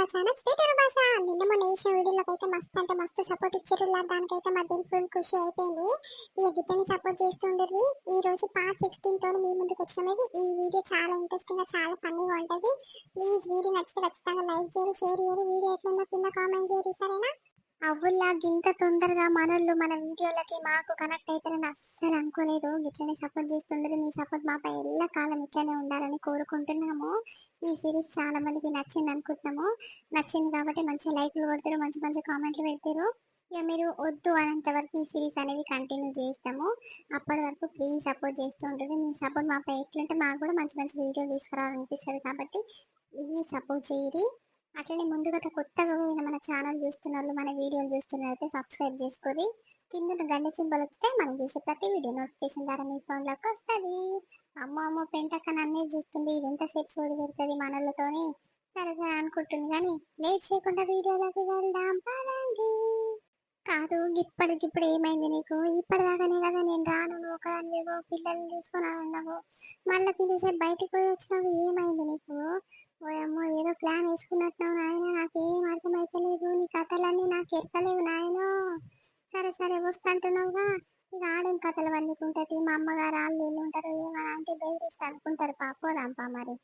భాష channel sweeter భాష నిన్న మొన్న వేసిన వీడియోలోకి అయితే మస్తు అంటే మస్తు సపోర్ట్ ఇచ్చారు. దానికైతే మా దిల్ ఫుల్ ఖుషి అయిపోయింది. ఈ గిట్టని సపోర్ట్ చేస్తుండ్రి ఈ రోజు పార్ట్ సిక్స్టీన్తో మీ ముందుకు వచ్చినది ఈ వీడియో చాలా ఇంట్రెస్టింగ్గా చాలా ఫన్నీగా ఉంటుంది. ప్లీజ్ వీడియో నచ్చితే ఖచ్చితంగా లైక్ చేయండి షేర్ చేయండి. వీడియో ఎట్లుందో కింద కామెంట్ చేయండి. సరేనా? అవుల్లా గింత తొందరగా మనోళ్ళు మన వీడియోలకి మాకు కనెక్ట్ అవుతారని అస్సలు అనుకోలేదు. ఇట్లనే సపోర్ట్ చేస్తుండ్రు. మీ సపోర్ట్ మాపై ఎల్ల కాలం ఇట్లనే ఉండాలని కోరుకుంటున్నాము. ఈ సిరీస్ చాలా మందికి నచ్చింది అనుకుంటున్నాము. నచ్చింది కాబట్టి మంచి లైక్లు కొడతారు మంచి మంచి కామెంట్లు పెడతారు. ఇక మీరు వద్దు అనేంత వరకు ఈ సిరీస్ అనేది కంటిన్యూ చేస్తాము. అప్పటి వరకు ప్లీజ్ సపోర్ట్ చేస్తూ ఉంటుంది మీ సపోర్ట్ మాపై ఎట్లుంటే మాకు కూడా మంచి మంచి వీడియోలు తీసుకురావాలనిపిస్తుంది కాబట్టి ప్లీజ్ సపోర్ట్ చేయరి అట్లనే ముందుగా కొత్తగా మన ఛానల్ చూస్తున్న వాళ్ళు మన వీడియోలు చూస్తున్నారైతే సబ్స్క్రైబ్ చేసుకొని కింద గండి సింబల్ వస్తే మనం చేసే ప్రతి వీడియో నోటిఫికేషన్ ద్వారా మీ ఫోన్లోకి వస్తుంది. అమ్మ అమ్మ పెంటక్క నన్నే చూస్తుంది. ఇది ఎంతసేపు సోది పెడుతుంది మనలతోని సరదా అనుకుంటుంది కానీ లేట్ చేయకుండా వీడియోలోకి వెళ్దాం పదండి. కాదు ఇప్పటికిప్పుడు ఏమైంది నీకు? ఇప్పటిదాకానే కదా నేను రాను నువ్వు ఒకదాని పిల్లల్ని తీసుకొని మళ్ళీ పిలిచే బయటికి పోయి వచ్చినావు. ఏమైంది నీకు? ఓయమ్మో ఏదో ప్లాన్ వేసుకున్నట్టున్నావు నాయన. నాకేం అర్థమైతలేదు నీ కథలన్నీ నాకు ఎరకలేవు నాయనో. సరే సరే వస్తుంటున్నావుగా ఇక ఆడేం కథలు వండుకుంటది మా అమ్మగారు వాళ్ళు వీళ్ళు ఉంటారు ఏమని అంటే బెదిరిస్తే అనుకుంటారు పాపో రాంపా మరి.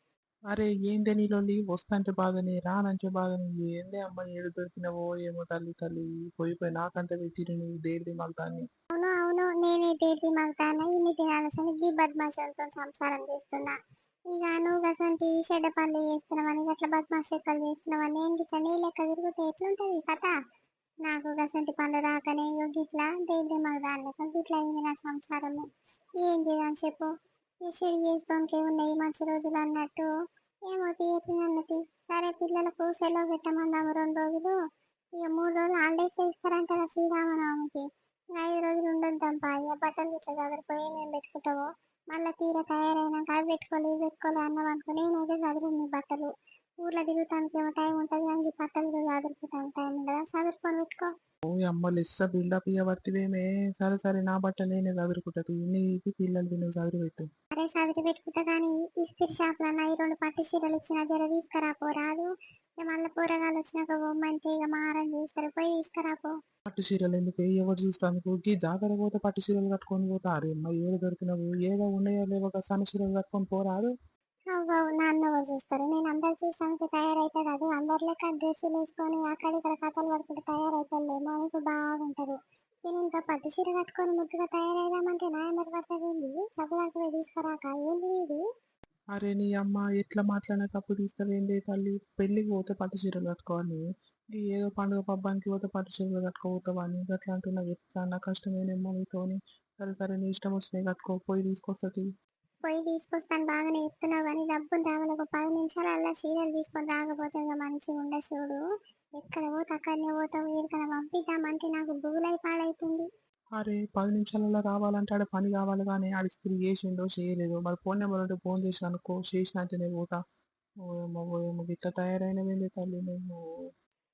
అరే ఏందే నీలోని వస్తాంటే బాధని రానంటే బాధని. ఏందే అమ్మ ఏడు దొరికినవో ఏమో తల్లి తల్లి. పోయి పోయి నాకంటే పెట్టిరు నువ్వు దేడి మగతాన్ని అవును అవును. నేనే దేది మగతాన ఇన్ని దినాలసని గీ బద్మాషులతో సంసారం చేస్తున్నా. ఇక నువ్వు గసంటి షెడ్ పనులు చేస్తున్నావని అట్లా బద్మాష్ లెక్కలు చేస్తున్నావని ఏం గిట్లా నీ లెక్క తిరిగితే ఎట్లుంటది కథ? నాకు గసంటి పనులు రాకనే గిట్లా దేవుడే మాకు లెక్క గిట్లా అయింది నా సంసారము. ఏంది అని చెప్పు. ఈ షెడ్ చేస్తానికి ఉన్నాయి మంచి రోజులు అన్నట్టు. ఏమో తీయట్లేదు అన్నది సరే పిల్లలకు సెలవు పెట్టమన్నాము రెండు రోజులు. ఇక మూడు రోజులు హాలిడేస్ ఇస్తారంట కదా శ్రీరామనవమికి. ఐదు రోజులు ఉండొద్దాంపా. ఇక బట్టలు ఇట్లా చదిరిపోయి మేము పెట్టుకుంటాము మళ్ళీ తీర తయారైనాక అవి పెట్టుకోవాలి ఇవి పెట్టుకోవాలి అన్నం అనుకో నేనైతే చదివింది బట్టలు. ఊర్లో తిరుగుతానికి ఏమో టైం ఉంటుంది కానీ బట్టలు చదువుకుంటాను టైం ఉండదా? చదువుకొని పెట్టుకో. ఓ అమ్మ లెస్స బిల్డప్ ఇవ్వబట్టివేమే సరే సరే నా బట్ట నేనే చదువుకుంటది నీకు పిల్లలు నువ్వు చదువు పెట్టు. అరే చదివి పెట్టుకుంటా కానీ ఇస్త్రీ షాప్లో ఈ రెండు పట్టు చీరలు ఇచ్చిన జర తీసుకురాపోరాదు ఇక మళ్ళీ కూరగాయలు వచ్చినాక బొమ్మంటే ఇక మారం చేస్తారు. పోయి తీసుకురాపో పట్టు చీరలు ఎందుకు? ఎవరు చూస్తాను ఈ జాతర పోతే పట్టు చీరలు కట్టుకొని పోతా. అరే అమ్మ ఏదో దొరికినవు? ఏదో ఉన్నాయో లేవో సన్న చీరలు కట్టుకొని పోరాదు అవ్వ నాన్న ఎవరు చూస్తారు? నేను అందరు చూసానికి తయారైతే కాదు అందరి లెక్క డ్రెస్సులు వేసుకొని అక్కడ ఇక్కడ కథలు పడుకుంటే తయారైతుందేమో మనకు బాగుంటది. నేను ఇంకా పట్టు చీర కట్టుకొని ముద్దుగా తయారయ్యామంటే నా ఎందరు పడుతుంది సబ్బులకు పోయి తీసుకురాక ఏంది ఇది? అరే నీ అమ్మ ఎట్లా మాట్లాడినా తప్పు తీస్తావేంది తల్లి. పెళ్ళికి పోతే పట్టు చీరలు కట్టుకోవాలి. ఏదో పండుగ పబ్బానికి పోతే పట్టు చీరలు కట్టుకోపోతావా అని అట్లా అంటున్నా ఎట్లా? అన్న కష్టమేనేమో నీతోని. సరే సరే నీ ఇష్టం వచ్చినాయి కట్టుకో. పోయి తీసుకొస్తుంది పోయి తీసుకొస్తాను బాగానే చెప్తున్నావు కానీ డబ్బులు రావాలి. ఒక పది నిమిషాలల్లా చీరలు తీసుకొని రాకపోతే ఇంకా మంచిగా ఉండే చూడు. ఎక్కడ పోతే అక్కడనే పోతావు ఎక్కడ పంపిద్దామంటే నాకు బుగులై పాడైతుంది. అరే పది నిమిషాలలో రావాలంటే ఆడ పని కావాలి కానీ ఆడ స్త్రీ చేసిండో చేయలేదు. మరి ఫోన్ నెంబర్ ఉంటే ఫోన్ చేసి అనుకో చేసినట్టునే పోతా. ఓయమ్మ ఓయమ్మ ఇట్లా తయారైనవేంది తల్లి నేను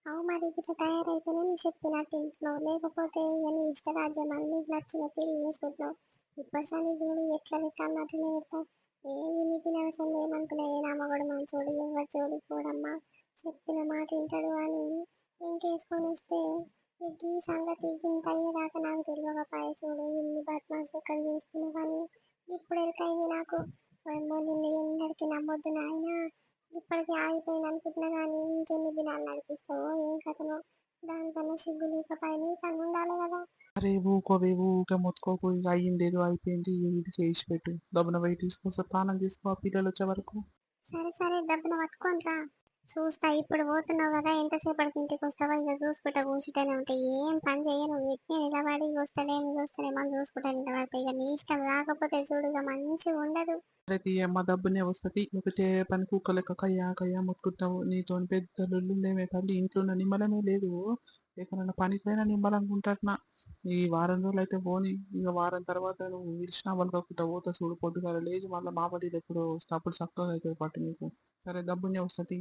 అవు మరి ఇట్లా తయారైతేనే నువ్వు చెప్పినట్టు ఇంట్లో. లేకపోతే ఇక నీ ఇష్టరాజ్యం అన్ని నచ్చిన పిల్లలు చేసుకుంటున్నావు ఇప్పుడు సన్ని చూడు ఎట్లా పెట్టాలన్నట్టునే పెడతా? ఏ నీకు అవసరం ఏమనుకున్నా ఏ నామగడు మంచోడు ఎవరు చూడు కూడమ్మా చెప్పిన మాట వింటాడు అని ఇంకేసుకొని వస్తే ఈ సంగతి ఇంత అయ్యేదాకా నాకు తెలియక చూడు ఇన్ని బద్మాష్ ఎక్కడ చేస్తున్నావు కానీ ఇప్పుడు ఎరకైంది నాకు? ఏమో నిన్ను ఎందరికి నమ్మొద్దు నాయనా. ఇప్పటికీ ఆగిపోయింది అనుకుంటున్నా కానీ ఇంకెన్ని దినాలు నడిపిస్తావో ఏం కథనో? దానికన్నా సిగ్గు లేకపోయినా కన్ను ఉండాలి కదా. అరే ఊకోవే ఊకే మొత్తుకోకు. ఇక అయ్యింది ఏదో అయిపోయింది ఇది చేసి పెట్టు. దబ్బున పోయి తీసుకొస్తా స్నానం చేసుకో ఆ పిల్లలు వచ్చే వరకు. సరే సరే దెబ్బన పట్టుకొని రా చూస్తా ఇప్పుడు పోతున్నావు కదా ఎంతసేపటికి ఇంటికి వస్తావా? ఇక చూసుకుంటా కూర్చుంటూనే ఉంటాయి ఏం పని చేయను. ఎత్తి నిలబడి వస్తాడే వస్తాడే మనం చూసుకుంటా నిలబడతా ఇక నీ ఇష్టం రాకపోతే చూడు ఇక మంచిగా ఉండదు. ప్రతి అమ్మ డబ్బునే వస్తుంది. ఒకటే పని కుక్క లెక్క కయ్యా కయ్యా మొత్తుకుంటావు. నీతో పెద్ద లొల్లుందేమే తల్లి ఇంట్లో ఉన్న నిమ్మలమే లేదు. ఎక్కడన్నా పనికైనా నిమ్మలంగా ఉంటాటున్నా ఈ వారం రోజులు అయితే పోని. ఇక వారం తర్వాత నువ్వు విలిచినా వాళ్ళకుండా పోతా చూడు. పొద్దుగాల లేచి మళ్ళీ మా పది ఎప్పుడు వస్తే అప్పుడు చక్కగా అవుతుంది పట్టు నీకు. సరే డబ్బునే వస్తుంది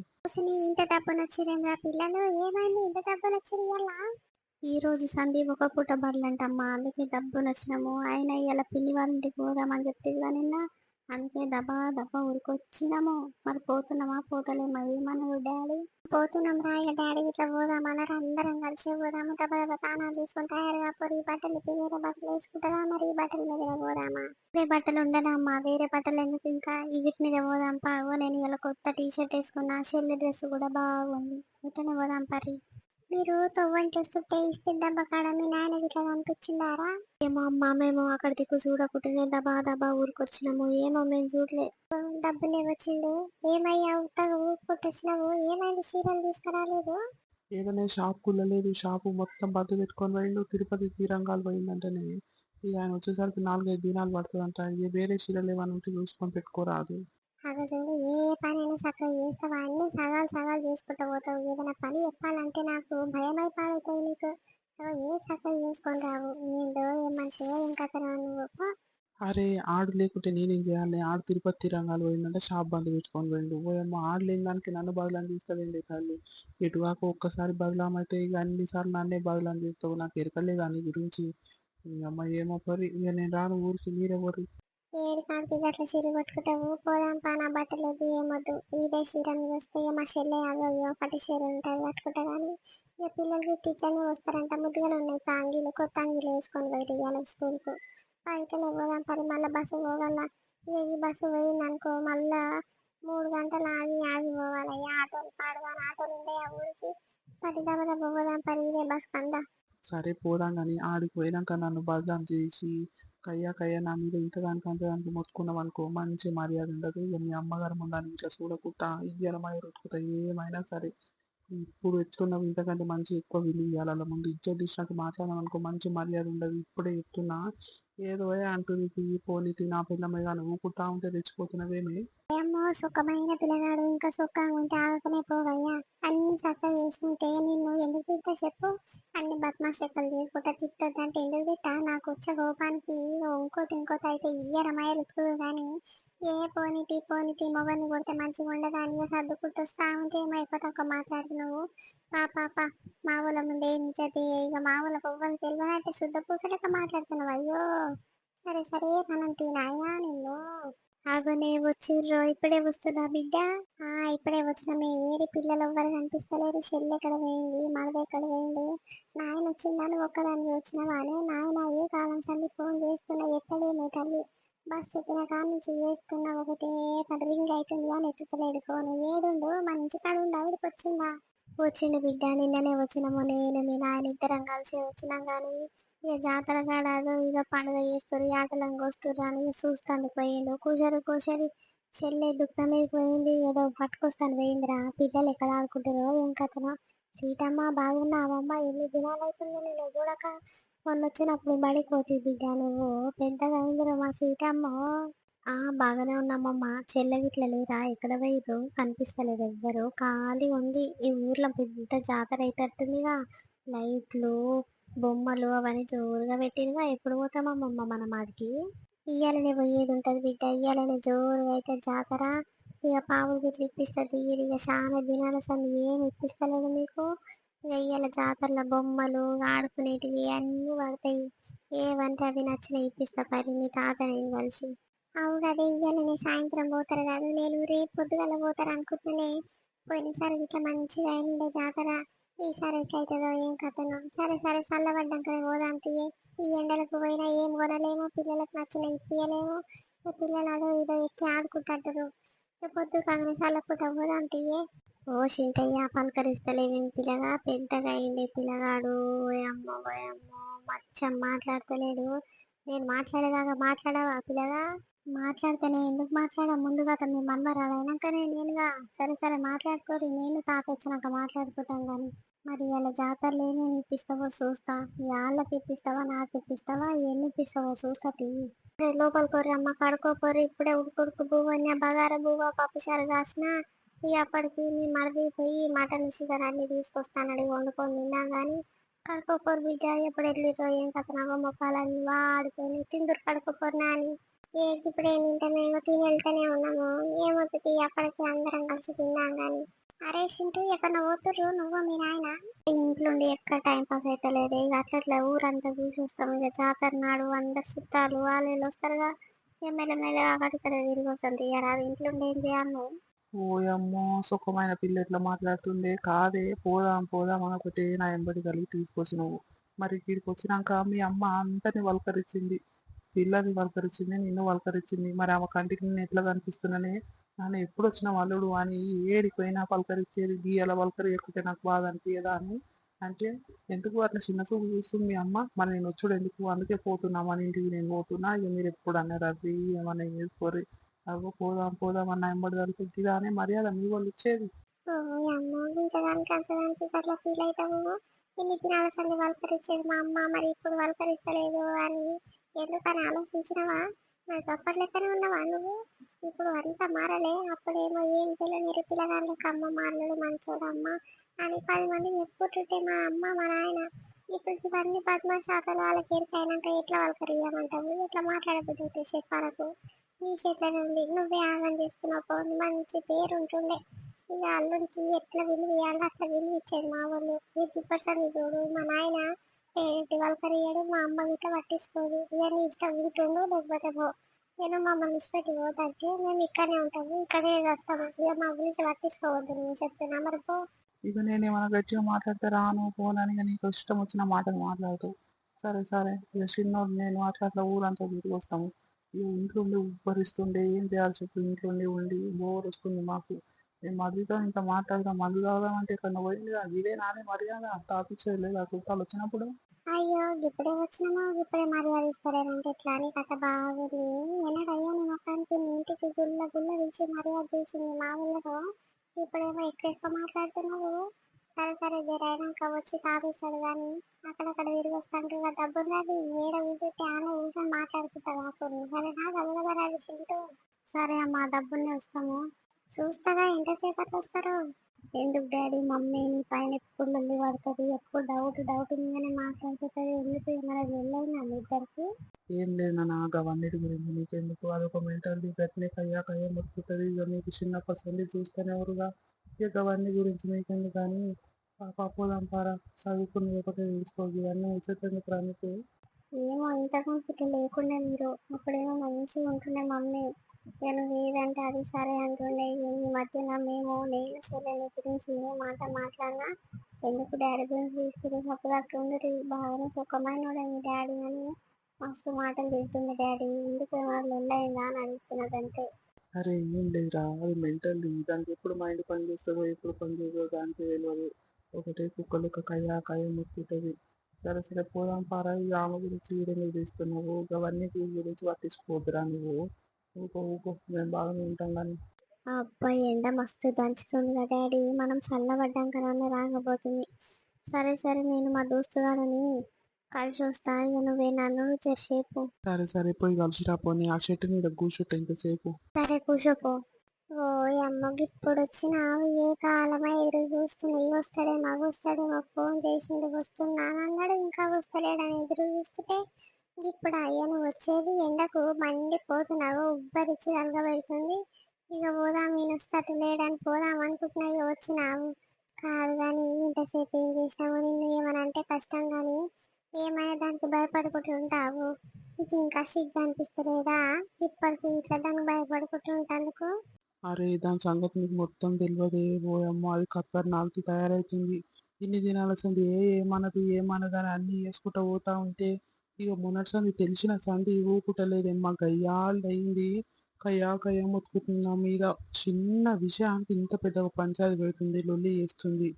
ఇంత డబ్బు నచ్చిరేం పిల్లలు ఏమైంది ఇంత డబ్బు వచ్చిరు ఇవాళ ఈ రోజు సందీప్ ఒక పూట బర్లంటమ్మా అందుకే డబ్బు నచ్చినాము ఆయన ఇవాళ పిల్లి వాళ్ళ ఇంటికి పోదామని చెప్తే నిన్న. అందుకే దబా దబా ఊరికొచ్చినాము. మరి పోతున్నామా? పోతలేమా ఏమన్నాడు డాడీ? పోతున్నాం రా ఇక డాడీ ఇట్లా పోదాం అన్నారు? అందరం కలిసి పోదాము. దబా దబా తానాలు తయారుగా పోరు ఈ బట్టలు వేరే బట్టలు వేసుకుంటారా? మరి ఈ బట్టల మీద పోదామా? వేరే బట్టలు ఉండదమ్మా వేరే బట్టలు ఎందుకు ఇంకా? ఈ వీటి మీద పోదాం పావు నేను ఇలా కొత్త టీ షర్ట్ వేసుకున్నా. చెల్లి డ్రెస్ కూడా బాగుంది. ఇట్లనే పోదాం పరి మీరు తవ్వని చూస్తుంటే ఇస్తే డబ్బా కాడ మీ నాయన ఇట్లా కనిపించిందారా? ఏమో అమ్మా మేము అక్కడ దిక్కు చూడకుండానే దబా దబా ఊరికొచ్చినాము. ఏమో మేము చూడలే. డబ్బులు వచ్చిండు ఏమయ్యా ఉత్తగా ఊరుకొట్టొచ్చినావు ఏమైంది చీరలు తీసుకురాలేదు? ఏదైనా షాప్ కుల్లలేదు షాపు మొత్తం బద్దు పెట్టుకొని పోయిండు తిరుపతి తీరంగాలు పోయిందంటేనే. ఇక ఆయన వచ్చేసరికి నాలుగైదు దినాలు పడుతుందంట. ఇక వేరే చీరలు ఏమైనా ఉంటే చూసుకొని పెట్టుకోరాదు. అక్కడ చూడు ఏ పనైనా చక్కగా చేస్తావా? అన్ని సగాలు సగాలు చేసుకుంటూ పోతావు. ఏదైనా పని చెప్పాలంటే నాకు భయం అయిపోతుంది నీకు ఏ చక్కగా చేసుకొని రావు. ఏందో ఏం మనిషివో ఏం నువ్వు. అరే ఆడు లేకుంటే నేనేం చేయాలి? ఆడు తిరుపతి రంగాలు పోయిందంటే షాప్ బంద్ పెట్టుకొని పోయిండు. ఓయమ్మ ఆడు లేని దానికి నన్ను బదులని తీసుకెళ్ళండి తల్లి ఎటుగాక ఒక్కసారి బదలాం అయితే ఇక అన్నిసార్లు నన్నే బదలాం చేస్తావు. నాకు ఎరకలేదు దాని గురించి? ఈ అమ్మ ఏమో పరి ఇక నేను రాను ఊరికి మీరెవరు? ఏడు కాడికి అట్లా చీర కొట్టుకుంటావు? పోదాం పా నా బట్టలు వద్దు ఏమొద్దు. ఇదే చీర మీద వస్తే మా చెల్లె అదో ఒకటి చీర ఉంటుంది కట్టుకుంటా కానీ ఇక పిల్లలు ఇట్లనే వస్తారంట. ముద్దుగానే ఉన్నాయి పా అంగీలు కొత్త అంగీలు వేసుకొని బయట ఇవ్వాలి స్కూల్కు. బయటనే పోదాం పది మళ్ళీ బస్సు పోగల ఇక ఈ బస్సు పోయిందనుకో మళ్ళా మూడు గంటలు ఆగి ఆగి పోవాలి ఆటోలు పాడదాని ఆటోలు ఉండే ఆ ఊరికి. పది దెబ్బ పోదాం పరి ఇదే బస్ కందా. సరే పోదాం కానీ ఆడికి పోయినాక నన్ను బదనాం చేసి కయ్యా కయ్యా నా మీద ఇంతదానికి అంతదానికి మొత్తుకున్నాం అనుకో మంచి మర్యాద ఉండదు. ఇక మీ అమ్మగారు ముందని ఇట్లా చూడకుండా ఇయ్యాలమై రొట్టుకుంటా ఏమైనా సరే. ఇప్పుడు ఎత్తున్నావు ఇంతకంటే మంచి ఎక్కువ విలువ ఇవ్వాలి అలా ముందు ఇజ్జత్ తీసినాక మాట్లాడడం అనుకో మంచి మర్యాద ఉండదు. ఇప్పుడే ఎత్తున్నా. ఏదో అంటుంది పోనీ నా పిల్లమే కానీ ఊకుంటా ఉంటే తెచ్చిపోతున్నవేమి అయ్యమ్మో సుఖమైన పిల్లగాడు ఇంకా సుఖంగా ఉంటే ఆగకనే పోవయ్యా అన్ని చక్కగా చేసుకుంటే నిన్ను ఎందుకు తిట్టా చెప్పు అన్ని బద్మాష్ లెక్కలు చేసుకుంటా తిట్టొద్దంటే ఎందుకు తిట్టా నాకు వచ్చే కోపానికి ఇంకోటి ఇంకోటి అయితే ఇయ్యరమాయ రుతుకుడు కానీ ఏ పోనీ పోనీటి మొగని కొడితే మంచిగా ఉండదాని సర్దుకుంటూ వస్తా ఉంటే ఏమైపోతా ఒక మాట్లాడుతున్నావు పా పాప మా వాళ్ళ ముందే నిజది ఇక మా వాళ్ళ పువ్వులు తెలియని శుద్ధ పూసలక మాట్లాడుతున్నావు అయ్యో సరే సరే మనం తినాయా నిన్ను ఆగనే వచ్చిర్రో. ఇప్పుడే వస్తున్నా బిడ్డ. ఆ ఇప్పుడే వచ్చినామే మీ ఏరి పిల్లలు ఎవ్వరు కనిపిస్తలేరు. చెల్లి ఎక్కడ పోయింది? మరద ఎక్కడ పోయింది? నాయన వచ్చిందని ఒక్కదాన్ని వచ్చిన వాడే నాయన ఏ కాలం సంది ఫోన్ చేస్తున్నా? ఎత్తలేమే తల్లి. బస్ ఎక్కిన కాడ నుంచి చేస్తున్నా. ఒకటే పది రింగ్ అవుతుంది అని ఎత్తుతలేడు ఫోన్. ఏడుండు? మన ఇంటి కాడ ఉండి ఆవిడకి వచ్చిందా వచ్చిండు బిడ్డ. నిన్ననే వచ్చినాము. నేను మీ నాయన ఇద్దరం కలిసి వచ్చినాం కానీ ఇక జాతర కాడ అదో పండుగ చేస్తారు ఆటలను కోస్తారు అని చూస్తాను పోయిండు. కూసరు కూసరి చెల్లె దుఃఖం మీద పోయింది ఏదో పట్టుకొస్తాను పోయిందిరా. పిల్లలు ఎక్కడ ఆడుకుంటారో ఏం కథనో? సీతమ్మ బాగున్నావమ్మ ఎన్ని దినాలు అవుతుంది నేను చూడక మొన్న వచ్చినప్పుడు బడికి పోతుంది బిడ్డ నువ్వు. పెద్దగా అయిందిరా మా సీతమ్మ. ఆ బాగానే ఉన్నామమ్మ. చెల్లె గిట్ల లేరా? ఎక్కడ పోయారు కనిపిస్తలేరు ఎవ్వరు. ఖాళీ ఉంది. ఈ ఊర్లో పెద్ద జాతర అయితేటుందిగా లైట్లు బొమ్మలు అవన్నీ జోరుగా పెట్టినవా? ఎప్పుడు పోతామమ్మమ్మ మనం ఆడికి ఇయ్యాలనే పోయేది ఉంటుంది బిడ్డ ఇయ్యాలనే జోరుగా అయితే జాతర. ఇక పావులు గిట్ల ఇప్పిస్తుంది ఇక చాలా దినాల సంది ఏమి ఇప్పిస్తలేదు మీకు ఇక ఇయ్యాల జాతరలో బొమ్మలు ఆడుకునేటివి అన్నీ పడతాయి. ఏవంటే అవి నచ్చినవి ఇప్పిస్తా పరి మీ తాత నేను కలిసి. అవు కదా ఇయ్యాలనే సాయంత్రం పోతారు కాదు నేను రేపు పొద్దుగల పోతారు అనుకుంటున్నానే. పోయినసారి ఇట్లా మంచిగా అయిండే జాతర. ఈసారి ఎట్లయితుందో ఏం కథనో. సరే సరే చల్లబడ్డాం కదా తీయే ఈ ఎండలకు పోయినా ఏం కొనలేము. పిల్లలకు నచ్చిన ఇప్పియలేము. ఈ పిల్లలు అదో ఇదో ఎక్కి ఆడుకుంటారు పొద్దు కాగానే చల్లపుట పోదాం ఓ షింటయ్య పలకరిస్తలేవి పిల్లగా. పెద్దగా అయింది పిల్లగాడు ఓయమ్మో ఓయమ్మో మచ్చం మాట్లాడతలేడు. నేను మాట్లాడేదాకా మాట్లాడవా పిల్లగా? మాట్లాడితేనే ఎందుకు మాట్లాడా ముందుగా మీ మన్మరాలు అయినాకనే నేనుగా. సరే సరే మాట్లాడుకోరు. నేను తాత వచ్చినాక మాట్లాడుకుంటాం కానీ మరి ఇలా జాతరలు ఏమేమి ఇప్పిస్తావో చూస్తా. వాళ్ళకి ఇప్పిస్తావా నాకు ఇప్పిస్తావా ఎన్ని ఇప్పిస్తావో చూస్తా తీ. లోపల కోరి అమ్మ కడుకోపోరి ఇప్పుడే ఉడుకుడుకు బువ్వ బగార బువ్వ పప్పుచారు కాసిన ఈ అప్పటికి మీ మరది పోయి మటన్ చికెన్ అన్ని తీసుకొస్తానని వండుకొని తిన్నా కానీ కడుకోపోరు బిడ్డ ఎప్పుడు వెళ్ళిరో ఏం కథనాగో మొక్కాలని వాడుకొని వాడిపోయి తిందురు కడుకోపోరు నాని. ఏ ఇప్పుడు ఏం తింటామేమో తిని వెళ్తూనే ఉన్నాము. ఏమవుతుంది అప్పటికి అందరం కలిసి తిన్నాం కానీ అరే చింటూ ఎక్కడ పోతుర్రు నువ్వు మీ నాయన? ఇంట్లో ఉండి ఎక్కడ టైం పాస్ అవుతలేదు ఇక అట్లా ఊరంతా చూసి వస్తాం ఇక జాతర నాడు అందరు చుట్టాలు వాళ్ళు వీళ్ళు వస్తారుగా. ఇక మెల్లమెల్లగా అక్కడ ఇక్కడ తిరిగి వస్తుంది ఇక రాదు ఇంట్లో ఉండి ఏం చేయాలి నువ్వు ఓయమ్మో సుఖమైన పిల్ల ఎట్లా మాట్లాడుతుండే? కాదే పోదాం పోదాం అని ఒకటే నా ఎంబడి కలిగి తీసుకొచ్చినావు. మరి ఇక్కడికి వచ్చినాక మీ అమ్మ అంతని వలకరించింది పిల్లని వలకరించింది నిన్ను వలకరించింది మరి ఆమె కంటికి నేను ఎట్లా కనిపిస్తున్నానే? నన్ను ఎప్పుడు వచ్చిన వాళ్ళుడు అని ఏడిపోయినా పలకరించేది గీయాల వలకరియకుంటే నాకు బాధ అనిపించదా అని? అంటే ఎందుకు అట్లా చిన్న చూపు చూస్తుంది మీ అమ్మ? మరి నేను వచ్చుడు ఎందుకు? అందుకే పోతున్నా మన ఇంటికి నేను పోతున్నా. ఇక మీరు ఎప్పుడు అన్నారు అది ఏమన్నా చేసుకోరు అవ్వ పోదాం పోదాం అన్న ఎంబడి తలుపుతుంది అని మర్యాద మీ వాళ్ళు ఇచ్చేది. ఫీల్ ఇన్ని మా అమ్మ మరి ఇప్పుడు వలకరిస్తలేదు అని ఎందుకని ఆలోచించినవా? నా గొప్పటి లెక్కనే ఉన్నావా నువ్వు? ఇప్పుడు అంతా మారలే అప్పుడేమో ఏం తెలియని పిల్లగాళ్ళకి అమ్మ మారలేడు మంచోడు అమ్మ అని పది మంది చెప్పుకుంటుంటే మా అమ్మ మా నాయన ఇప్పుడు ఇవన్నీ పద్మశాఖలు వాళ్ళకి ఎరికైనాక ఎట్లా వాళ్ళకి వలకరియ్యమంటావు ఎట్లా మాట్లాడబుద్ది చెప్పాలకు నీ చేతిలో ఉంది నువ్వే ఆగం చేసుకున్నావు మంచి పేరు ఉంటుండే ఇక అల్లుడికి ఎట్లా విలువ ఇవ్వాలో అట్లా విలువ ఇచ్చేది మా వాళ్ళు. ఈ పిప్పర్స్ అని చూడు మా నాయన ఏంటి వలకరియ్యాడు మా అమ్మ ఇట్లా పట్టించుకోదు. ఇక నీ ఇష్టం ఉంటుండో లేకపోతే పో. నేను మమ్మల్ని ఇష్టపెట్టి పోతానికి మేము ఇక్కడనే ఉంటాము ఇక్కడే వస్తాము ఇక మా గురించి పట్టించుకోవద్దు నేను చెప్తున్నా మరి పో. ఇక నేను ఏమైనా గట్టిగా మాట్లాడితే రాను పోనని నీకు ఇష్టం వచ్చిన మాటలు మాట్లాడుతావు సరే సరే. ఇక చిన్నోడు నేను అట్లా ఊరంతా తిరిగి వస్తాము. ఇక ఇంట్లో ఉండి ఉబ్బరిస్తుండే ఏం చేయాలి చెప్పు ఇంట్లో ఉండి ఉండి బోర్ వస్తుంది మాకు. మేము మధుతో ఇంత మాట్లాడదాం మధు తాగుదాం అంటే ఇక్కడ పోయింది కదా, ఇదే నానే మర్యాద. తాపించేది లేదు ఆ చుట్టాలు వచ్చినప్పుడు. అయ్యో ఇప్పుడే వచ్చినామా? ఇప్పుడే మర్యాద ఇస్తారేనంటే ఎట్లా అని కథ బాగుంది. ఎన్నడయ్యా నీ మొత్తానికి నీ ఇంటికి గుళ్ళ గుళ్ళ పిలిచి మర్యాద చేసింది మా ఊళ్ళో. ఇప్పుడేమో ఎక్కువ మాట్లాడుతున్నావు. సరే సరే జరైనాక వచ్చి తాపిస్తాడు కానీ అక్కడక్కడ తిరిగి వస్తాను ఆ డబ్బు ఉన్నది. ఏడ ఊపెట్టి ఆన ఊగా మాట్లాడుకుంటా కాకుండా సరేనా గబగబరాలు చింటూ సరే అమ్మా డబ్బుల్ని వస్తాము. చూస్తాగా ఎంతసేపు అట్లా వస్తారు ఎందుకు డాడీ మమ్మీ నీ పైన ఎప్పుడు లొల్లి పడుతుంది ఎప్పుడు డౌట్ డౌట్ మీదనే మాట్లాడుతుంది? ఎందుకు ఏమైనా వెళ్ళైనా మీ ఇద్దరికి? ఏం లేదు నాన్న అవన్నిటి గురించి నీకెందుకు? అదొక మెంటల్ గట్లే కయ్యా కయ్యా మొత్తుతుంది ఇక మీకు చిన్న పర్సెంట్ చూస్తేనే ఎవరుగా? ఇక అవన్నీ గురించి మీకెందుకు కానీ? పాప పోదాం పారా చదువుకుని ఒకటే తీసుకోదు ఇవన్నీ రా నీకు? ఏమో ఇంతకుముందు ఇట్లా లేకుండా మీరు అప్పుడేమో మంచిగా ఉంటుండే మమ్మీ. నేను ఏదంటే అది సరే అంటుండే. ఈ మధ్యన మేము నేను చూడలేని గురించి ఏ మాట మాట్లాడినా ఎందుకు డాడీ గురించి తీసుకుని అప్పుడు అట్లా ఉండరు బాగానే సుఖమైన మీ డాడీ అని మస్తు మాటలు తీస్తుంది డాడీ. ఎందుకు వాళ్ళు వెళ్ళయిందా అని అడుగుతున్నది అంతే. అరే ఏం లేదురా. అది మెంటల్ దానికి ఎప్పుడు మైండ్ పని చేస్తుందో ఎప్పుడు పని చేయదో దానికి తెలియదు ఒకటే కుక్క లెక్క కయ్యా కయ్య ముక్కుంటుంది సరే సరే పోదాం పారా. ఈ ఆమె గురించి వీడియో తీసుకున్నావు అవన్నీ గురించి పట్టించుకోవద్దురా నువ్వు. ఊకో ఊకో మేము బాగానే ఉంటాం కానీ. అబ్బాయి ఎండ మస్తు దంచుతుంది కదా డాడీ. మనం చల్లబడ్డాం కదా రాకపోతుంది. సరే సరే నేను మా దోస్తు గారిని కలిసి వస్తా. ఇక నువ్వే నన్ను చేసేపు సరే సరే పోయి కలిసి రాపోని ఆ చెట్టు మీద కూర్చుంటే ఇంతసేపు సరే కూర్చోపో. ఓ అమ్మకి ఇప్పుడు వచ్చినావు. ఏ కాలమై ఎదురు చూస్తున్నా. వస్తాడేమో వస్తాడేమో. ఫోన్ చేసిండు వస్తున్నాను అన్నాడు ఇంకా వస్తలేడని ఎదురు చూస్తుంటే ఇప్పుడు అయ్యను వచ్చేది ఎండకు మండిపోతున్నావు ఉబ్బరిచ్చి రంగబెడుతుంది ఇక పోదాం నేను వస్తాడు లేడని పోదాం అనుకుంటున్నా. ఇక వచ్చినావు కాదు కానీ ఇంతసేపు ఏం చేసినావు నిన్ను ఏమని అంటే కష్టం కానీ ఏమైనా దానికి భయపడుకుంటుంటావు నీకు ఇంకా సిగ్గు అనిపిస్తలేదా? ఇప్పటికి ఇట్లా దానికి భయపడుకుంటుంటందుకు అరే దాని సంగతి నీకు మొత్తం తెలియదే పోయమ్మ అది కప్పర్ నాలుగు తయారవుతుంది. ఇన్ని దినాల సంది ఏ ఏమన్నది ఏమన్నది అని అన్ని వేసుకుంటా పోతా ఉంటే ఇక మొన్నటి సంది తెలిసిన సంది ఊపుటలేదమ్మా గయ్యాళ్ళు కయ్యా కయ్యా మొత్తుకుతున్నా మీద చిన్న విషయానికి ఇంత పెద్ద పంచాయతీ పెడుతుంది లొల్లి చేస్తుంది.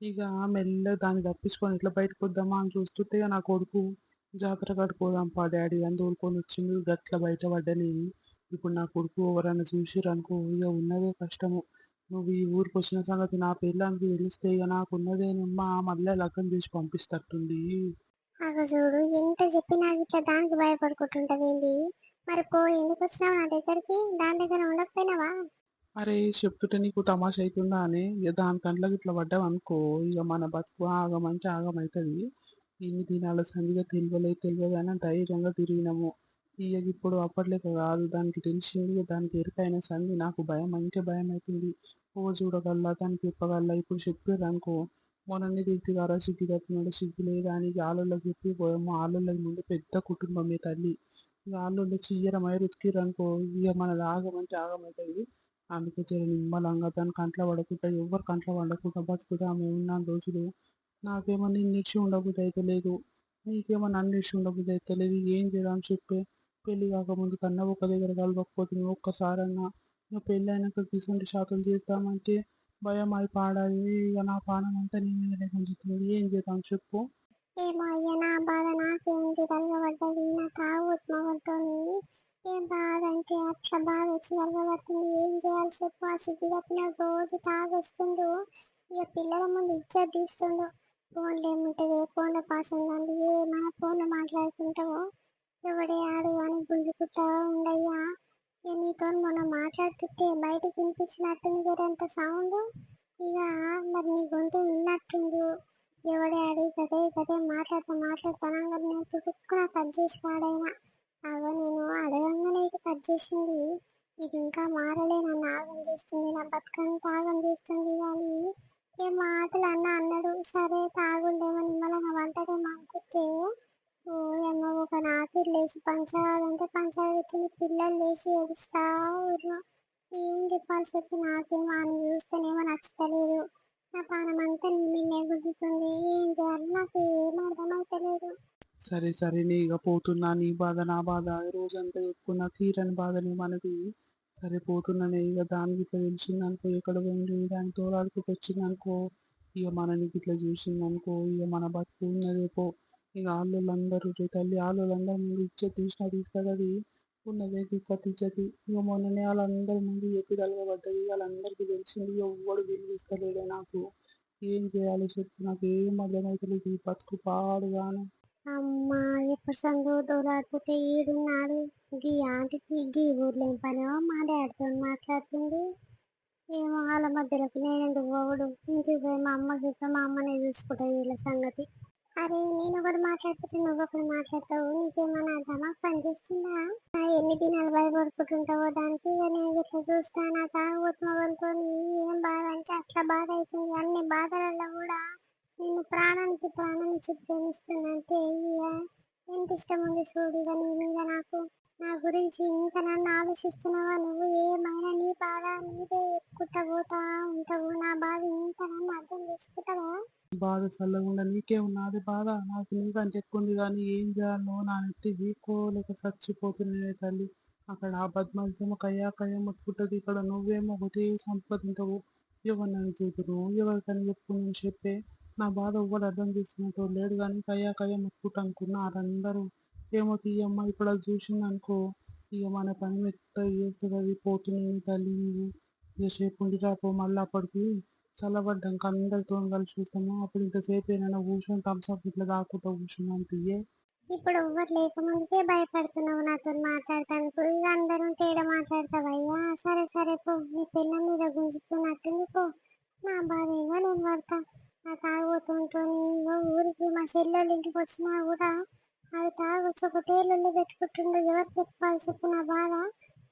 ఇక మెల్లగా దాన్ని తప్పించుకొని ఇట్లా బయటకు వద్దామా అని చూస్తుంటే నా కొడుకు జాతర కట్టుకోదాం పా డాడీ అని తోలుకొని వచ్చింది గట్ల బయట పడ్డని ఇప్పుడు నా కొడుకు ఎవరైనా చూసిర్రు అనుకో ఇక ఉన్నదే కష్టము. నువ్వు ఈ ఊరికి వచ్చిన సంగతి నా పిల్లానికి తెలిస్తే ఇక నాకు ఉన్నదేనమ్మా మళ్ళీ లగ్గం చేసి పంపిస్తట్టుంది. అగ చూడు ఎంత చెప్పినా ఇట్లా దానికి భయపడుకుంటుంటవేంది మరి పో ఎందుకు వచ్చినావు నా దగ్గరికి? దాని దగ్గర ఉండకపోయినావా? అరే చెప్తుంటే నీకు తమాష అవుతుందా అని? ఇక దాని కంట్లోకి ఇట్లా పడ్డావు అనుకో ఇక మన బతుకు ఆగమంటే ఆగమవుతుంది ఇన్ని దినాల సంధిగా తెలియలేదు తెలియదు అని ధైర్యంగా తిరిగినాము. ఇక ఇప్పుడు అప్పట్లేక కాదు దానికి తెలిసింది దానికి ఎరుకైన సంధి నాకు భయం మంచి భయం అవుతుంది. ఓ చూడగల్లా దానికి చెప్పగల్లా ఇప్పుడు చెప్పారు అనుకో మొన్ననే తిరిగి గారా సిగ్గు తప్పినాడు సిగ్గు లేదా అని ఆలోళ్ళకి చెప్పి పోయాము ఆలోళ్ళకి ముందు పెద్ద కుటుంబమే తల్లి. ఇక వాళ్ళు చియ్యరమై రుతికిర్రు ఇక మన ఆగమంటే ఆగమవుతుంది అందుకే చీర నిమ్మలంగా దాని కంట్లో పడకుండా ఎవరు కంట్లో పడకుండా బతుకుదాం. ఉన్నాను రోజులు నాకేమన్నా నిన్ను ఇచ్చి ఉండబుద్ధి అయితే లేదు. నీకేమన్నా నన్ను ఉండబుద్ధి అయితే లేదు. ఏం చేద్దాం చెప్పే? పెళ్ళి కాకముందు కన్నా ఒక దగ్గర కలవకపోతుంది ఒక్కసారన్నా. నువ్వు పెళ్ళి అయినాక తీసుకుంటే షాతులు చేస్తామంటే భయం అయి పాడాలి. ఇక నా పానం అంతా నీ మీదనే గుంజుతుంది ఏం చేద్దాం చెప్పు. ఏమో అయ్యా నా బాధ నాకేంటి కలగబడ్డది నా ఏ బాధ అంటే అట్లా బాధ వచ్చి కలగబడుతుంది ఏం చేయాలి చెప్పు. ఆ తప్పిన రోజు తాగొస్తుండు. ఇక పిల్లల ముందు ఇజ్జత్ తీస్తుండు. ఫోన్లు ఏముంటుంది? ఫోన్లో పాస్ ఏ ఏమైనా ఫోన్లో మాట్లాడుకుంటావో? ఎవడే ఆడు అని గుంజుకుంటా ఉండయ్యా. నేను నీతో మొన్న మాట్లాడుతుంటే బయటికి వినిపించినట్టుంది అంత సౌండ్. ఇక మరి నీ గొంతు విన్నట్టుండు. ఎవడే అడిగి గదే గదే మాట్లాడతా మాట్లాడతాను నేను తుడుక్కున కట్ చేసి వాడైనా. అగో నేను అడగంగానే ఇది కట్ చేసింది. ఇది ఇంకా మారలే నన్ను ఆగం చేస్తుంది నా బతుకని తాగం చేస్తుంది కానీ ఏ మాటలు అన్న అన్నాడు. సరే తాగుండేమో నిమ్మలంగా వంటదేమో అనుకుంటే ఓ ఒక నాకి లేచి పంచాలంటే పంచాయతీ పిల్లలు లేచి ఏడుస్తా ఊర్లో ఏం చెప్పాలి చెప్పి నాకేమో అని చూస్తేనేమో నచ్చలేదు నా పానం అంతా నీ మీదే గుద్దుతుంది ఏం చేయాలి నాకు ఏం సరే సరే నీ ఇక పోతున్నా. నీ బాధ నా బాధ. రోజంతా ఎక్కువ తీరని బాధని మనది. సరే పోతున్నానే ఇక. దానికి ఇట్లా తెలిసింది అనుకో ఎక్కడ పోయింది దానికి తోలాడుకుంటూ వచ్చింది అనుకో ఇక మనని ఇట్లా చూసింది అనుకో ఇక మన బతుకు ఉన్నదేపో ఇక ఆళ్ళోళ్ళందరూ తల్లి ఆళ్ళోళ్ళందరూ ముందు ఇచ్చే తీసిన తీసుకది ఉన్నదే ఇక్కటి ఇచ్చేది ఇక మొన్ననే వాళ్ళందరి ముందు ఎప్పుడు కలగబడ్డది వాళ్ళందరికీ తెలిసింది ఎవ్వడు విలువిస్తలేడే నాకు. ఏం చేయాలి చెప్పు నాకు ఏం అర్థమవుతలేదు ఈ బతుకు పాడుగాను. అమ్మా ఎప్పుడు సందు దోలాడుతుంటే ఈడున్నాడు గీ ఆంటీకి గీ ఊర్లో ఏం పనో మా డాడీతో మాట్లాడుతుంది ఏమో వాళ్ళ మధ్యలోకి నేను ఎందుకు పోవడు? ఇంటికి పోయి మా అమ్మకి చెప్పి మా అమ్మనే చూసుకుంటా వీళ్ళ సంగతి. అరే నేను ఒకటి మాట్లాడుతుంటే నువ్వు ఒకటి మాట్లాడతావు. నీకేమన్నా దమాక్ పని చేస్తుందా? ఎన్ని దినాలు భయపడుకుంటుంటావో దానికి ఇక నేను ఇట్లా చూస్తా? నాకు ఏం బాధ? అంటే అట్లా బాధ అవుతుంది. అన్ని బాధలలో కూడా నేను ప్రాణానికి ప్రాణం ఇచ్చి ప్రేమిస్తున్నంటే ఇక ఎంత ఇష్టం ఉంది చూడు ఇక నీ మీద నాకు. నా గురించి ఇంత నన్ను ఆలోచిస్తున్నావా? నువ్వు ఏమైనా నీ బాధ నీదే ఎక్కుంటా పోతా ఉంటావు. నా బాధ ఇంత నన్ను అర్థం చేసుకుంటావా? బాధ చల్లకుండా నీకే ఉన్నది బాధ. నాకు నీకంటే ఎక్కువ ఉంది కానీ ఏం చేయాలో నా నెత్తి వీకోలేక చచ్చిపోతున్నాయి తల్లి. అక్కడ ఆ బద్మాలతేమో కయ్యా కయ్యా మొత్తుకుంటుంది ఇక్కడ నువ్వేమో ఒకటే సంపాదించవు ఎవరు నన్ను చూతురు ఎవరికని చెప్పుకుని చెప్పే. నా బాధ ఎవ్వరు అర్థం చేసుకున్నట్టు లేడు కానీ కయ్యా కయ్యా ముట్టుకుంటా అనుకున్నారు అందరూ ఏమో తీయమ్మ ఇప్పుడు అది చూసింది అనుకో. ఇక మన పని మెత్త చేస్తుంది అది పోతున్నాయి తల్లి నువ్వు. ఇక ఉండి రాపో మళ్ళీ అప్పటికి చల్లబడ్డాక అందరితో కలిసి చూస్తాము. అప్పుడు ఇంతసేపు ఏమైనా కూర్చొని థమ్స్అప్ ఇట్లా దాక్కుంటా కూర్చున్నాను తీయే ఇప్పుడు ఎవ్వరు లేకముందుకే భయపడుతున్నావు నాతో మాట్లాడతాను. ఇక అందరూ తేడ మాట్లాడతావయ్యా సరే సరే పో నీ పిల్ల మీద గుంజుతున్నట్టుంది పో. నా బాధ ఏమో నేను పడతా. నా తాగుతుంటూ ఊరికి మా చెల్లెళ్ళ ఇంటికి వచ్చినా కూడా అది తాగొచ్చి ఒక టేళ్ళు పెట్టుకుంటుండు. ఎవరు చెప్పుకోవాలి చెప్పు నా బాధ.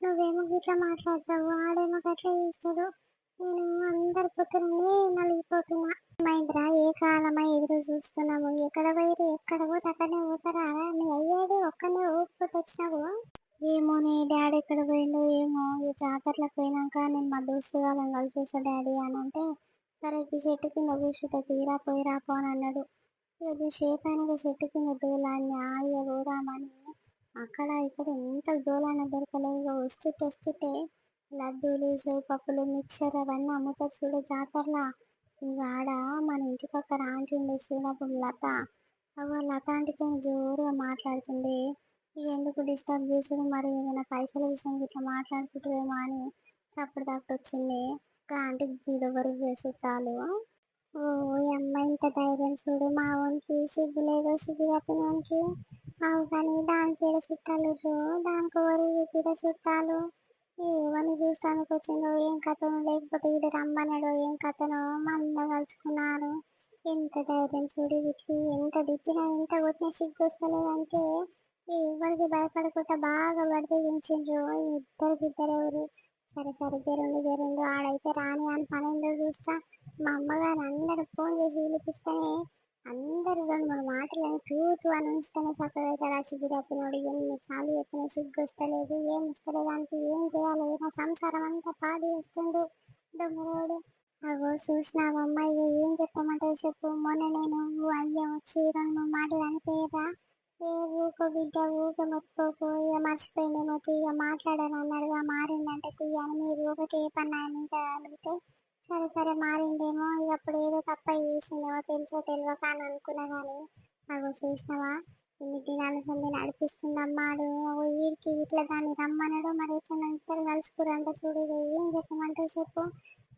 నువ్వేమో గిట్లా మాట్లాడతావు. ఆడేమో గట్లా చేస్తాడు. నేను అందరి పొద్దునే నలిగిపోతున్నా. మహేంద్ర ఏ కాలమై ఎదురు చూస్తున్నాము ఎక్కడ పోయి ఎక్కడ పోతే అక్కడనే పోతారా? నీ అయ్యాడు ఒక్కనే ఊపుకుంటూ తెచ్చినావు ఏమో నీ డాడీ ఎక్కడ పోయిండు ఏమో. ఈ జాతరలకు పోయినాక నేను మా దోస్తు వాళ్ళని కలిసి డాడీ అని అంటే సరే ఈ చెట్టు కింద కూర్చుంటే తీరా పోయి రాపో అని అన్నాడు. ఇది షేప్ అయిన చెట్టు కింద దూలాన్ని ఆయ ఊరామని అక్కడ ఇక్కడ ఎంత దూలాన్ని దొరకలేదు. వస్తుంటే వస్తుంటే లడ్డూలు పప్పులు మిక్చర్ అవన్నీ అమ్ముతారు చూడ జాతరలా. ఇక ఆడ మన ఇంటి పక్కన ఆంటీ ఉండే చూడప్పుడు లత. అవ్వ లత ఆంటీతో జోరుగా మాట్లాడుతుంది ఇక ఎందుకు డిస్టర్బ్ చేసుడు? మరి ఏదైనా పైసల విషయం ఇట్లా మాట్లాడుకుంటారేమో అని సప్పుడు దాకా వచ్చింది. ఇంకా ఆంటీకి గీడెవరు చుట్టాలు ఓ అమ్మ అమ్మాయి ఇంత ధైర్యం చూడు. మా వానికి సిగ్గు లేదు సిగ్గు తప్పినోనికి అవు కానీ దానికి ఏడ చుట్టాలు దానికి ఎవరు ఇక్కడ చుట్టాలు. ఏమని చూస్తానికి వచ్చిందో ఏం కథను లేకపోతే ఈడ రమ్మన్నాడో ఏం కథను మళ్ళా కలుసుకున్నారు. ఎంత ధైర్యం చూడు వీటికి ఎంత తిట్టినా ఎంత కొట్టినా సిగ్గు వస్తలేదంటే ఎవరికి భయపడకుండా బాగా పడితే పెంచిండ్రు ఈ ఇద్దరు ఇద్దరు ఎవరు? సరే సరే రెండు జరుండు. ఆడైతే రాని అని పన్నెండు చూస్తా? మా అమ్మగారు అందరు ఫోన్ చేసి పిలిపిస్తేనే అందరు రెండు మూడు మాటలు అని తూ తూ అని ఉంచితేనే చక్కగా అవుతాడు ఆ సిగ్గు చెప్పిన సిగ్గు వస్తలేదు ఏం వస్తలేదు దానికి ఏం చేయాలి? నా సంసారం అంతా పాడు వస్తుండు దొంగరోడు అగో చూసినా అమ్మాయి ఏం చెప్పమంటే చెప్పు. మొన్న నేను అయ్యా వచ్చి రెండు మూడు మాటలు అనిపోయారా? ఏ ఊకో బిడ్డ ఊక మొత్తుకోకు ఇక మర్చిపోయిందేమో ఇక మాట్లాడాను అన్నాడుగా మారిందంటే తీయని మీరు ఒకటి ఏ పని ఆయన అడిగితే సరే సరే మారిందేమో ఇక అప్పుడు ఏదో తప్ప చేసిందేమో తెలుసో తెలియక అని అనుకున్నా కానీ నాకు చూసినావా ఇన్ని దినాలు సంది నడిపిస్తుందమ్మాడు అగో వీడికి ఇట్లా దాన్ని రమ్మన్నాడు మరి ఎట్లా ఇద్దరు కలుసుకురంట చూడు ఏం చెప్పమంటావు చెప్పు.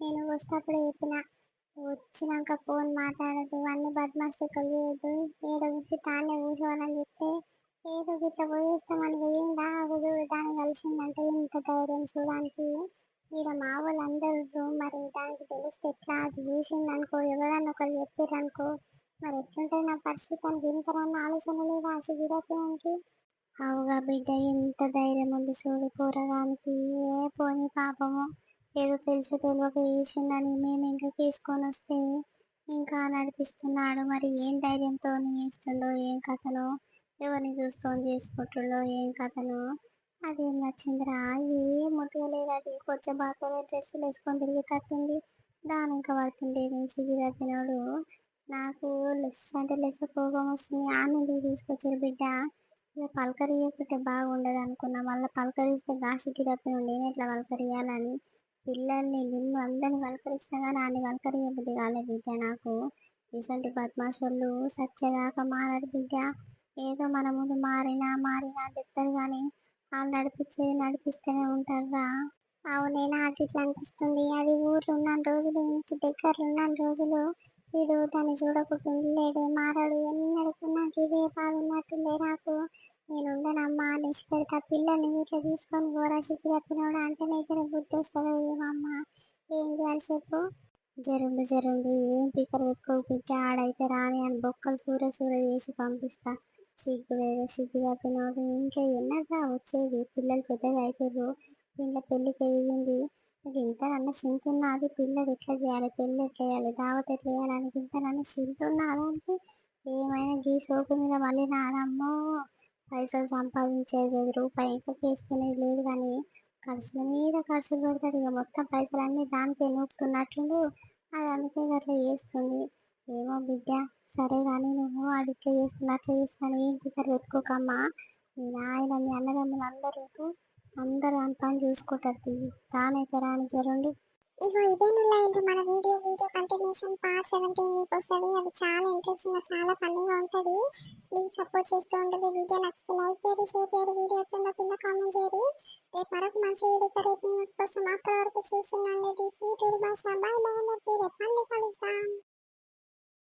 నేను వస్తే అప్పుడు చెప్పిన. వచ్చినాక ఫోన్ మాట్లాడదు. అన్ని బద్మాస్టి చేయొద్దు ఏదో వచ్చి తానే కూర్చోవాలని చెప్తే ఏదో ఇట్లా పోయేస్తామని పోయిందా? అవ్వదు దాన్ని కలిసిందంటే ఇంత ధైర్యం చూడడానికి. ఈడ మా వాళ్ళందరూ మరి దానికి తెలిస్తే ఎట్లా? అది చూసిందనుకో ఎవరన్నా ఒకరు చెప్పారనుకో మరి ఎట్లుంటుంది నా పరిస్థితి అని వింటారన్న ఆలోచన లేదు ఆ సిగిరత్వానికి అవుగా బిడ్డ ఎంత ధైర్యం ఉంది చూడు కూరగానికి ఏ పోని పాపము. ఏదో తెలుసు తెలియక వేసిందని మేము ఇంకా తీసుకొని వస్తే ఇంకా నడిపిస్తున్నాడు. మరి ఏం ధైర్యంతో ఇస్తుండో ఏం కథనో ఎవరిని చూసుకొని చేసుకుంటుండో ఏం కథనో అదేం నచ్చిందిరా? ఏం ముట్టుకోలేదు అది. కొంచెం బాగా డ్రెస్సులు వేసుకొని తిరిగి తిరుగుతుంది దాని ఇంకా పడుతుండే నుంచి తప్పినాడు నాకు లెస్ అంటే లెస్ కోపం వస్తుంది. ఆనంది తీసుకొచ్చారు బిడ్డ? ఇక పలకరియకుంటే బాగుండదు అనుకున్నా మళ్ళీ పలకరిస్తే గాసికి తప్పిన నేను ఎట్లా పలకరియాలని పిల్లల్ని నిన్ను అందరిని పలకరిస్తున్నా కానీ నాన్ని పలకరియబుద్ధి కాలే బిడ్డ నాకు. ఇటువంటి బద్మాషోళ్ళు సచ్చేదాకా మారడు బిడ్డ. ఏదో మన ముందు మారినా మారినా చెప్తారు కానీ వాళ్ళు నడిపించేది నడిపిస్తూనే ఉంటారా అవునే నాకు ఇట్లా అనిపిస్తుంది. అది ఊర్లో ఉన్న రోజులు ఇంటి దగ్గర ఉన్న రోజులు. వీడు దాన్ని చూడకుండా లేడు మారాడు. ఎన్నడకు నాకు ఇదే బాధ ఉన్నట్టుండే నాకు. నేను ఉండనమ్మా నిష్పెడతా పెడతా పిల్లల్ని ఇట్లా తీసుకొని పోరా సిగ్గు తప్పినోడు అంటే నీకు బుద్ధి వస్తుంది ఏమమ్మ ఏం చేయాలి చెప్పు. జరుండు జరుండు ఏం పిక్కలు పెట్టుకోకు బిడ్డ ఆడైతే రాని అని బొక్కలు సూర సూర చేసి పంపిస్తా. సిగ్గు లేదు సిగ్గు తప్పినోడు ఇంకా ఎన్నగా వచ్చేది? పిల్లలు పెద్దగా అవుతారు వీళ్ళ పెళ్ళికి అయ్యింది ఇంత నన్న చింతున్నది పిల్లలు ఎట్లా చేయాలి? పెళ్ళి ఎట్లా చేయాలి? దావత్ ఎట్లా చేయాలి? చేయాలని ఇంతనన్నా చింతున్నదానికి ఏమైనా గీ సోపు మీద మళ్ళీ నాడమ్మో పైసలు సంపాదించేది రూపాయి తీసుకునేది లేదు కానీ ఖర్చుల మీద ఖర్చులు పెడతాడు ఇక మొత్తం పైసలు అన్నీ దానికే నూపుతున్నట్టుండు అది అందుకే అట్లా చేస్తుంది. ఏమో బిడ్డ సరే కానీ నువ్వు అది చేస్తున్నా అట్లా చేస్తాను ఏం పిక్కర్ పెట్టుకోకమ్మా. మీ నాయన మీ అన్నదమ్ములు అందరూ అందరూ అంతా చూసుకుంటారు. రానైతే రాని జరండి ఇగో ఇదే నువ్వు మన video video continuation part seventeen మీకు వస్తుంది. అది చాలా ఇంట్రెస్టింగ్ చాలా ఫన్నీగా ఉంటుంది. ప్లీజ్ సపోర్ట్ చేస్తూ ఉండదు వీడియో. నచ్చితే లైక్ చేయరు షేర్ చేయరు వీడియో ఎట్లుందో కింద కామెంట్ చేయరు రేపు మరొక మంచి వీడియో రేపు కోసం అప్పటి వరకు చూస్తున్నాను. ఇది సీటూరు భాష బాయ్ బాయ్ రేపు మళ్ళీ కలుద్దాం